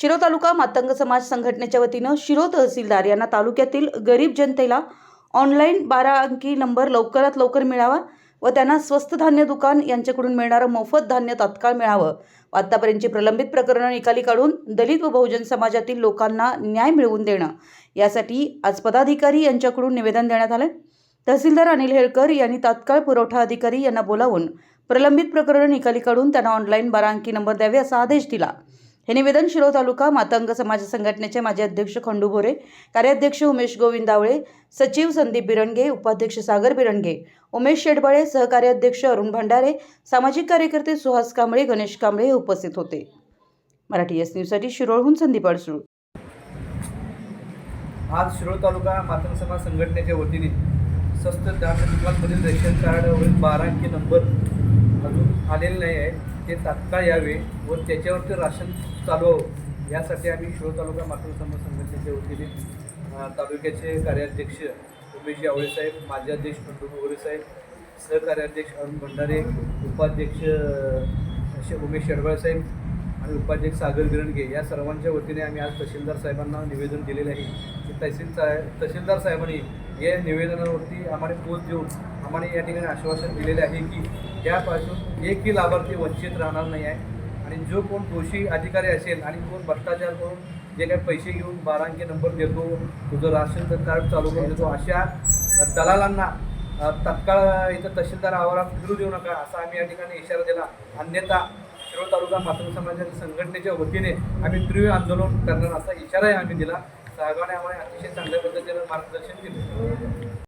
शिरो तालुका मातंग समाज संघटनेच्या वतीनं शिरो तहसीलदार यांना तालुक्यातील गरीब जनतेला ऑनलाईन बारा अंकी नंबर लवकरात लवकर मिळावा व त्यांना स्वस्त धान्य दुकान यांच्याकडून मिळणारं मोफत धान्य तात्काळ मिळावं. आत्तापर्यंतची आतापर्यंतची प्रलंबित प्रकरणं निकाली काढून दलित व बहुजन समाजातील लोकांना न्याय मिळवून देणं यासाठी आज पदाधिकारी यांच्याकडून निवेदन देण्यात आलं तहसीलदार अनिल हेळकर यांनी तात्काळ पुरवठा अधिकारी यांना बोलावून प्रलंबित प्रकरणं निकाली काढून त्यांना ऑनलाईन बारा अंकी नंबर द्यावे असा आदेश दिला. हे निवेदन शिरो तालुका मातंग समाज संघटनेचे माजी अध्यक्ष खंडू भोरे कार्याध्यक्ष उमेश गोविंद दावळे सचिव संदीप बिरणगे उपाध्यक्ष सागर बिरणगे उमेश शेडबळे सहकार्याध्यक्ष अरुण भंडारे सामाजिक कार्यकर्ते सुहास कांबळे गणेश कांबळे हे उपस्थित होते. मराठी एस न्यूजसाठी शिरोळहून संदीप अडसूळ. आज शिरोळ तालुका मातंग समाज संघटनेच्या वतीने स्वस्त धान्य दुकानमधील रेशन कार्डवरील बारा अंकी नंबर अजून आलेले नाही आहे. ते तात्काळ यावे व त्याच्यावरती राशन चालवावं. यासाठी आम्ही शिव तालुका मातंग समाज संघटनेच्या वतीने तालुक्याचे कार्याध्यक्ष उमेश आवळेसाहेब माजी अध्यक्ष पंडू मोहरे साहेब सहकार्याध्यक्ष अरुण भंडारे उपाध्यक्ष असे उमेश शेडबळ साहेब आणि उपाध्यक्ष सागर गिरणगे या सर्वांच्या वतीने आम्ही आज तहसीलदार साहेबांना निवेदन दिलेले आहे की तहसील साहेब तहसीलदार साहेबांनी या निवेदनावरती आम्हाला पोच देऊन आम्हाला या ठिकाणी आश्वासन दिलेले आहे की त्यापासून एकही लाभार्थी वंचित राहणार नाही आहे. आणि जो कोण दोषी अधिकारी असेल आणि कोण भ्रष्टाचार करून जे काही पैसे घेऊन बारा अंकी नंबर देतो तुझं राशन कार्ड चालू करून देतो अशा दलालांना तत्काळ इथं तहसीलदार आवारात फिरू देऊ नका असा आम्ही या ठिकाणी इशारा दिला. अन्यथा शिरोळ तालुका मातृ समाजाच्या संघटनेच्या वतीने आम्ही तीव्र आंदोलन करणार असा इशाराही आम्ही दिला. सहकाने आम्हाला अतिशय चांगल्या पद्धतीनं मार्गदर्शन केलं.